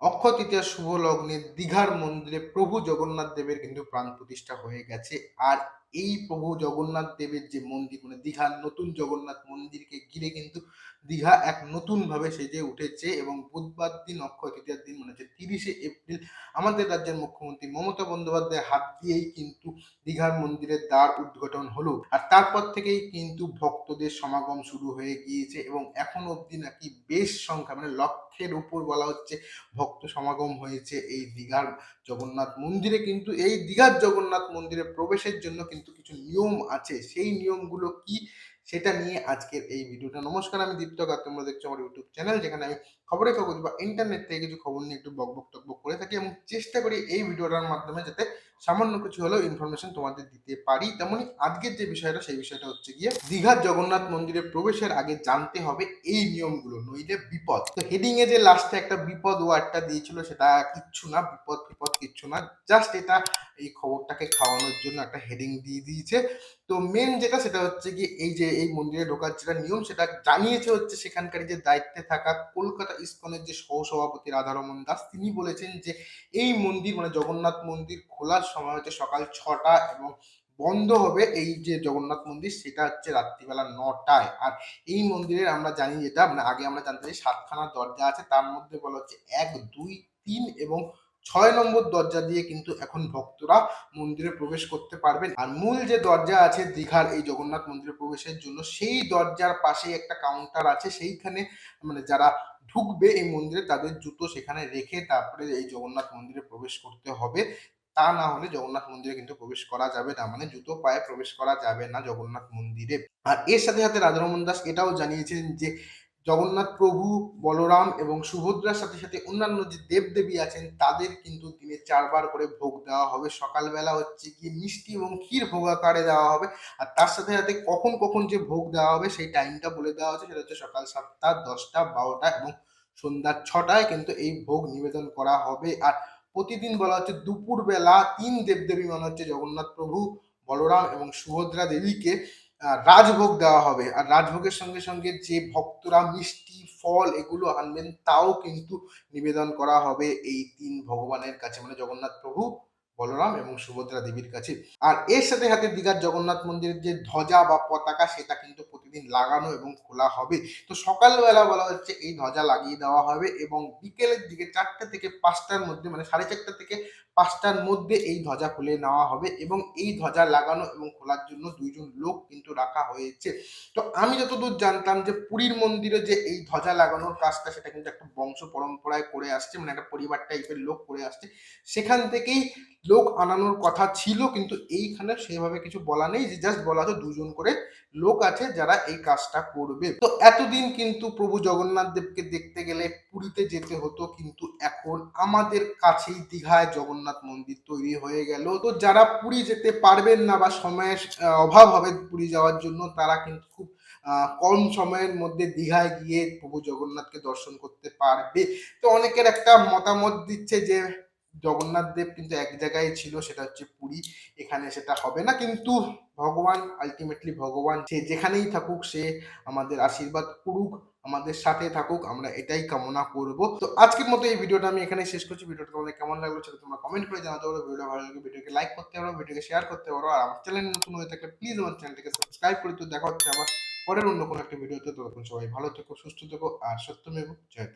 অক্ষয় শুভ লগ্নে দীঘার মন্দিরে প্রভু জগন্নাথ দেবের কিন্তু প্রাণ প্রতিষ্ঠা হয়ে গেছে। আর এই প্রভু জগন্নাথ দেবের যে মন্দির মানে দীঘার নতুন জগন্নাথ মন্দিরকে ঘিরে কিন্তু দীঘা এক নতুন ভাবে সেজে উঠেছে এবং বুধবার দিন অক্ষয় তৃতীয়ার দিন মানে হচ্ছে তিরিশে এপ্রিল, আমাদের রাজ্যের মুখ্যমন্ত্রী মমতা বন্দ্যোপাধ্যায়ের হাত দিয়েই কিন্তু দীঘার মন্দিরের দ্বার উদ্ঘাটন হলো। আর তারপর থেকেই কিন্তু ভক্তদের সমাগম শুরু হয়ে গিয়েছে এবং এখন অবধি নাকি বেশ সংখ্যা মানে লক্ষের উপর বলা হচ্ছে, ভক্ত সমাগম হয়েছে এই দীঘার জগন্নাথ মন্দিরে। কিন্তু এই দীঘার জগন্নাথ মন্দিরে প্রবেশের জন্য কিন্তু কিছু নিয়ম আছে। সেই নিয়মগুলো কি সেটা নিয়ে আজকের এই ভিডিওটা। নমস্কার, আমি দীপ্তক আর তোমরা দেখছ আমার ইউটিউব চ্যানেল, যেখানে আমি খবরের কাগজ বা ইন্টারনেট থেকে কিছু খবর নিয়ে একটু বকবক টকবক করে থাকি এবং চেষ্টা করি এই ভিডিওটার মাধ্যমে যাতে সামান্য কিছু হলেও ইনফরমেশন তোমাদের দিতে পারি। তেমনই আজকের যে বিষয়টা, সেই বিষয়টা হচ্ছে গিয়ে দীঘার জগন্নাথ মন্দিরে প্রবেশের আগে জানতে হবে এই নিয়মগুলো, নইলে বিপদ। তো হেডিং এ যে লাস্টে একটা বিপদ ওয়ার্ডটা দিয়েছিল, সেটা কিচ্ছু না, বিপদ বিপদ কিচ্ছু না। জাস্ট এটা এই খবরটাকে খাওয়ানোর জন্য একটা হেডিং দিয়ে দিয়েছে। তো মেন যেটা, সেটা হচ্ছে কি এই যে এই মন্দিরে ঢোকার যেটা নিয়ম, সেটা জানিয়েছে হচ্ছে সেখানকার যে দায়িত্বে থাকা কলকাতা ইস্কনের যে সহসভাপতি রাধারমন দাস, তিনি বলেছেন যে এই মন্দির মানে জগন্নাথ মন্দির খোলার সময় হচ্ছে সকাল ছটা এবং বন্ধ হবে এই যে জগন্নাথ মন্দির, সেটা হচ্ছে রাত্রিবেলা নটায়। আর এই মন্দিরের আমরা জানি যেটা মানে আগে আমরা জানতে পারি সাতখানা দরজা আছে, তার মধ্যে বলা হচ্ছে এক, দুই, তিন এবং ছয় নম্বর দরজা দিয়ে কিন্তু এখন ভক্তরা মন্দিরে প্রবেশ করতে পারবেন। আর মূল যে দরজা আছে দীঘার এই জগন্নাথ মন্দিরে প্রবেশের জন্য, সেই দরজার পাশেই একটা কাউন্টার আছে, সেইখানে মানে যারা ঢুকবে এই মন্দিরে তাদের জুতো সেখানে রেখে তারপরে এই জগন্নাথ মন্দিরে প্রবেশ করতে হবে। তা না হলে জগন্নাথ মন্দিরে কিন্তু প্রবেশ করা যাবে না। মানে জুতো পায়ে প্রবেশ করা যাবে না জগন্নাথ মন্দিরে। আর এর সাথে সাথে রাধারমন দাস এটাও জানিয়েছেন যে, জগন্নাথ প্রভু, বলরাম এবং সুভদ্রার সাথে সাথে অন্যান্য যে দেবদেবী আছেন, তাদের কিন্তু দিনে চারবার করে ভোগ দেওয়া হবে। সকালবেলা হচ্ছে কি মিষ্টি এবং ক্ষীর ভোগ আকারে দেওয়া হবে। আর তার সাথে সাথে কখন কখন যে ভোগ দেওয়া হবে, সেই টাইমটা বলে দেওয়া হচ্ছে সেটা হচ্ছে সকাল সাতটা, দশটা, বারোটা এবং সন্ধ্যা ছটায় কিন্তু এই ভোগ নিবেদন করা হবে। আর প্রতিদিন বলা হচ্ছে দুপুরবেলা তিন দেবদেবী মানে হচ্ছে জগন্নাথ প্রভু, বলরাম এবং সুভদ্রা দেবীকে রাজভোগ দেওয়া হবে। আর রাজভোগের সঙ্গে সঙ্গে যে ভক্তরা মিষ্টি, ফল এগুলো আনবেন, তাও কিন্তু নিবেদন করা হবে এই তিন ভগবানের কাছে মানে জগন্নাথ প্রভু, বলরাম এবং সুভদ্রা দেবীর কাছে। আর এর সাথে সাথে দীঘার জগন্নাথ মন্দিরের যে ধ্বজা বা পতাকা, সেটা কিন্তু প্রতিদিন লাগানো এবং খোলা হবে। তো সকালবেলা বলা হচ্ছে এই ধ্বজা লাগিয়ে দেওয়া হবে এবং বিকেলের দিকে চারটে থেকে পাঁচটার মধ্যে মানে সাড়ে চারটা থেকে পাঁচটার মধ্যে এই ধ্বজা খুলে নেওয়া হবে এবং এই ধ্বজা লাগানো এবং খোলার জন্য দুইজন লোক কিন্তু রাখা হয়েছে। তো আমি যতদূর জানতাম যে পুরীর মন্দিরে যে এই ধ্বজা লাগানোর কাজটা সেটা কিন্তু একটা বংশ পরম্পরায় করে আসছে মানে একটা পরিবার টাইপের লোক করে আসছে। সেখান থেকেই লোক আনানোর কথা ছিল কিন্তু এইখানে সেভাবে কিছু বলা নেই যে জাস্ট বলা আছে দুজন করে লোক আছে যারা এই কাজটা করবে। তো এতদিন কিন্তু প্রভু জগন্নাথ দেবকে দেখতে গেলে পুরীতে যেতে হতো, কিন্তু এখন আমাদের কাছেই দীঘায় জগন্নাথ মন্দির তৈরি হয়ে গেল। তো যারা পুরী যেতে পারবেন না বা সময়ের অভাব হবে পুরী যাওয়ার জন্য, তারা কিন্তু খুব কম সময়ের মধ্যে দীঘায় গিয়ে প্রভু জগন্নাথকে দর্শন করতে পারবে। তো অনেকের একটা মতামত দিচ্ছে যে জগন্নাথ দেব কিন্তু এক জায়গায় ছিল, সেটা হচ্ছে পুরী। এখানে সেটা হবে না, কিন্তু ভগবান আলটিমেটলি ভগবান, সে যেখানেই থাকুক, সে আমাদের আশীর্বাদ করুক, আমাদের সাথে থাকুক, আমরা এটাই কামনা করব। তো আজকের মতো এই ভিডিওটা আমি এখানে শেষ করছি। ভিডিওটা তোমাদের কেমন লাগল সেটা তোমরা কমেন্ট করে জানাতে পারো। ভিডিও ভালো লাগলে ভিডিওকে লাইক করতে পারো, ভিডিওকে শেয়ার করতে পারো। আর আমার চ্যানেল নতুন হয়ে থাকলে প্লিজ আমার চ্যানেলটিকে সাবস্ক্রাইব করে তো দেখা হচ্ছে আবার পরের অন্য কোনো একটা ভিডিওতে। ততক্ষণ সবাই ভালো থেকো, সুস্থ থেকো, আর সত্যমেব, জয়